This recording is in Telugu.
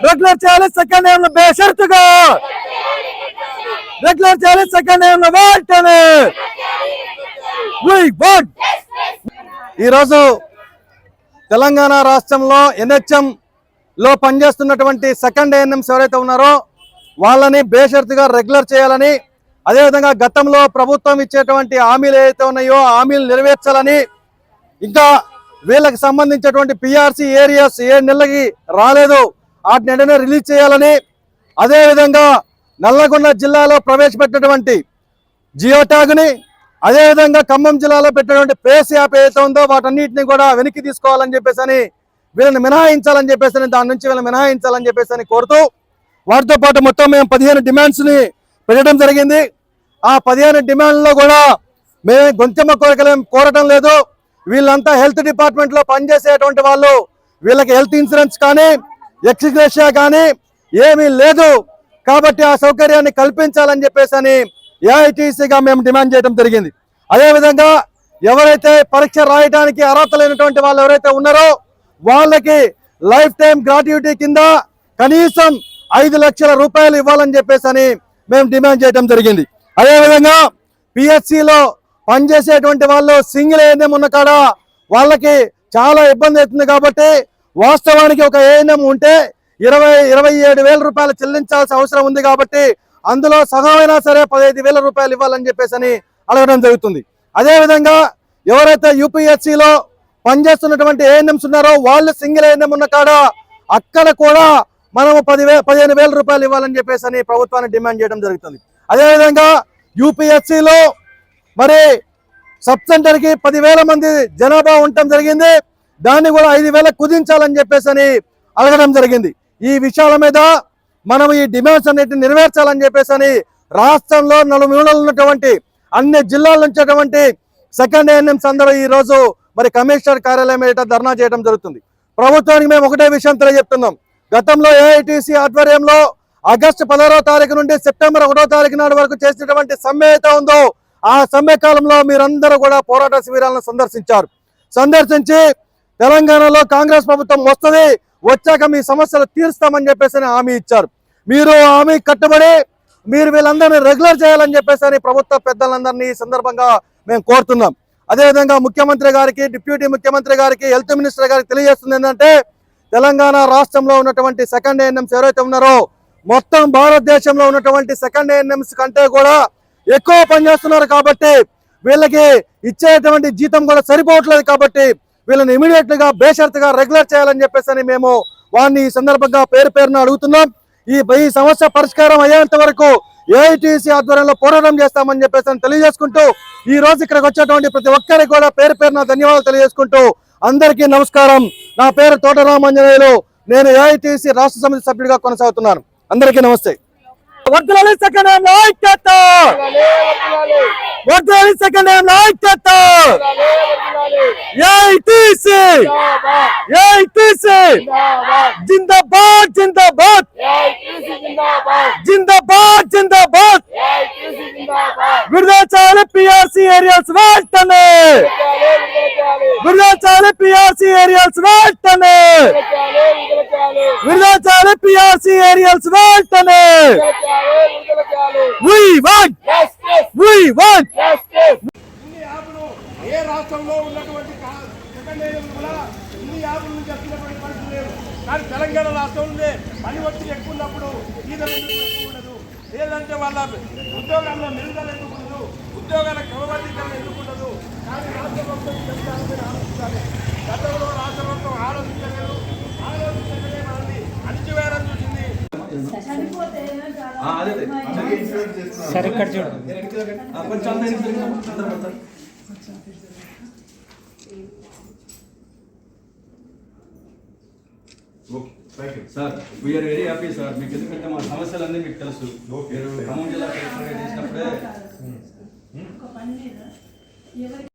రెగ్యులర్ చేయాలి సెకండ్ ఏం బేషరతుగా? రెగ్యులర్ చేయాలి సెకండ్ ఏం వెంటనే. ఈరోజు తెలంగాణ రాష్ట్రంలో ఎన్హెచ్ఎం లో పనిచేస్తున్నటువంటి సెకండ్ ఏఎన్ఎంస్ ఎవరైతే ఉన్నారో వాళ్ళని బేషరతుగా రెగ్యులర్ చేయాలని అదేవిధంగా గతంలో ప్రభుత్వం ఇచ్చేటువంటి హామీలు ఏవైతే ఉన్నాయో హామీలు నెరవేర్చాలని ఇంకా వీళ్ళకి సంబంధించినటువంటి పిఆర్సీ ఏరియాస్ ఏ నెలకి రాలేదు వాటిని వెంటనే రిలీజ్ చేయాలని అదేవిధంగా నల్లగొండ జిల్లాలో ప్రవేశపెట్టినటువంటి జియో ట్యాగ్ని అదేవిధంగా ఖమ్మం జిల్లాలో పెట్టినటువంటి పేస్ యాప్ ఏదైతే ఉందో వాటన్నిటిని కూడా వెనక్కి తీసుకోవాలని చెప్పేసి అని వీళ్ళని మినహాయించాలని చెప్పేసి అని దాని నుంచి వీళ్ళని మినహాయించాలని చెప్పేసి అని కోరుతూ వాటితో పాటు మొత్తం మేము పదిహేను డిమాండ్స్ని పెట్టడం జరిగింది. ఆ పదిహేను డిమాండ్లో కూడా మేము గొంతెమ్మ కోరికలు కోరటం లేదు. వీళ్ళంతా హెల్త్ డిపార్ట్మెంట్లో పనిచేసేటువంటి వాళ్ళు వీళ్ళకి హెల్త్ ఇన్సూరెన్స్ కానీ ఎక్స్గ్రేషియా కానీ ఏమీ లేదు. కాబట్టి ఆ సౌకర్యాన్ని కల్పించాలని చెప్పేసి అని ఏఐటీసీగా మేము డిమాండ్ చేయడం జరిగింది. అదేవిధంగా ఎవరైతే పరీక్ష రాయడానికి అర్హత లేనటువంటి వాళ్ళు ఎవరైతే ఉన్నారో వాళ్ళకి లైఫ్ టైం గ్రాట్యుటీ కింద కనీసం ఐదు లక్షల రూపాయలు ఇవ్వాలని చెప్పేసి అని మేము డిమాండ్ చేయడం జరిగింది. అదేవిధంగా పిఎస్సిలో పనిచేసేటువంటి వాళ్ళు సింగిల్ ఏఎన్ఎం ఉన్న కాడ వాళ్ళకి చాలా ఇబ్బంది అవుతుంది కాబట్టి వాస్తవానికి ఒక ఏఎన్ఎం ఉంటే ఇరవై ఇరవై ఏడు వేల రూపాయలు చెల్లించాల్సిన అవసరం ఉంది కాబట్టి అందులో సగమైనా సరే పదహైదు వేల రూపాయలు ఇవ్వాలని చెప్పేసి అని అడగడం జరుగుతుంది. అదేవిధంగా ఎవరైతే యూపీఎస్సిలో పనిచేస్తున్నటువంటి ఏఎన్ఎంస్ ఉన్నారో వాళ్ళు సింగిల్ ఏఎన్ఎం ఉన్న కాడ అక్కడ కూడా మనము పదివే పదిహేను వేల రూపాయలు ఇవ్వాలని చెప్పేసి అని ప్రభుత్వాన్ని డిమాండ్ చేయడం జరుగుతుంది. అదేవిధంగా యూపీఎస్సిలో మరి సబ్ సెంటర్కి పదివేల మంది జనాభా ఉండటం జరిగింది. దాన్ని కూడా ఐదు వేలకు కుదించాలని చెప్పేసి అని అడగడం జరిగింది. ఈ విషయాల మీద మనం ఈ డిమాండ్స్ అన్నిటిని నెరవేర్చాలని చెప్పేసి అని రాష్ట్రంలో నలుమూలలు ఉన్నటువంటి అన్ని జిల్లాల నుంచి సెకండ్ ఏఎన్ఎంస్ అందరూ ఈ రోజు మరి కమిషనర్ కార్యాలయం ఎదుట ధర్నా చేయడం జరుగుతుంది. ప్రభుత్వానికి మేము ఒకటే విషయం తెలియజెప్తున్నాం. గతంలో ఏఐటిసి ఆధ్వర్యంలో ఆగస్టు పదహారో తారీఖు నుండి సెప్టెంబర్ ఒకటో తారీఖు నాడు వరకు చేసినటువంటి సమ్మె అయితే ఉందో ఆ సమ్మె కాలంలో మీరందరూ కూడా పోరాట శిబిరాలను సందర్శించారు. సందర్శించి తెలంగాణలో కాంగ్రెస్ ప్రభుత్వం వస్తుంది వచ్చాక మీ సమస్యలు తీరుస్తామని చెప్పేసి అని హామీ ఇచ్చారు. మీరు హామీ కట్టుబడి మీరు వీళ్ళందరినీ రెగ్యులర్ చేయాలని చెప్పేసి అని ప్రభుత్వ పెద్దలందరినీ ఈ సందర్భంగా మేము కోరుతున్నాం. అదేవిధంగా ముఖ్యమంత్రి గారికి డిప్యూటీ ముఖ్యమంత్రి గారికి హెల్త్ మినిస్టర్ గారికి తెలియజేస్తుంది ఏంటంటే తెలంగాణ రాష్ట్రంలో ఉన్నటువంటి సెకండ్ ఏఎన్ఎంస్ ఎవరైతే ఉన్నారో మొత్తం భారతదేశంలో ఉన్నటువంటి సెకండ్ ఏఎన్ఎంస్ కంటే కూడా ఎక్కువ పనిచేస్తున్నారు కాబట్టి వీళ్ళకి ఇచ్చేటువంటి జీతం కూడా సరిపోవట్లేదు కాబట్టి వీళ్ళని ఇమీడియట్గా బేషరతుగా రెగ్యులర్ చేయాలని చెప్పేసి మేము వారిని ఈ సందర్భంగా పేరు పేరున అడుగుతున్నాం. ఈ ఈ సమస్య పరిష్కారం అయ్యేంత వరకు ఏఐటీసీ ఆధ్వర్యంలో పోరాటం చేస్తామని చెప్పేసి అని తెలియజేసుకుంటూ ఈ రోజు ఇక్కడికి వచ్చేటువంటి ప్రతి ఒక్కరికి కూడా పేరు పేరున ధన్యవాదాలు తెలియజేసుకుంటూ అందరికీ నమస్కారం. నా పేరు తోటరామంజనేయులు నేను ఏఐటీసీ రాష్ట్ర సమితి సభ్యుడిగా కొనసాగుతున్నాను. అందరికీ నమస్తే. వర్గాలి సెకండ్ హ్యాండ్ ఐక్యత వర్ధలాలి సెకండ్ హ్యాండ్ ఐక్యత ఏఐటీసీ ఏఐటీసీ జిందాబాద్ జిందాబాద్ జిందాబాద్ జిందాబాద్ విడుదల చేయాలి పిఆర్సీ ఏరియాస్ వెంటనే విడుదల చేయాలి పిఆర్సీ ఏరియాస్ వెంటనే విడుదల చేయాలి పిఆర్సీ ఏరియాస్ వెంటనే వి వాంట్ వి వాంట్ ఇన్ని యాప్లు ఏ రాష్ట్రంలో ఉన్నటువంటి సెకండ్ కూడా ఇన్ని యాప్ల నుంచి వచ్చినటువంటి పరిస్థితి లేదు. కానీ తెలంగాణ రాష్ట్రంలో పని ఒత్తిడి ఎక్కువ ఉన్నప్పుడు ఈదలు ఎందుకు ఎక్కువ ఉండదు? లేదంటే వాళ్ళ ఉద్యోగాల్లో నిలుదల ఎందుకు ఉండదు? ఉద్యోగాల క్రమబద్ధీకరణ ఎందుకు ఉండదు? కానీ రాష్ట్ర ప్రభుత్వం మీద ఆలోచించాలి గతంలో రాష్ట్ర ప్రభుత్వం ఆలోచించలేదు. ఆలోచించలే మనల్ని అణిచివేయాలని చూసింది. సరే ఇక్కడ చూడు. Sir we are very happy sir మీకు ఎందుకంటే మా సమస్యలన్నీ మీకు తెలుసు. మీరు ఖమ్మం జిల్లా కలెక్టర్గా చేసినప్పుడే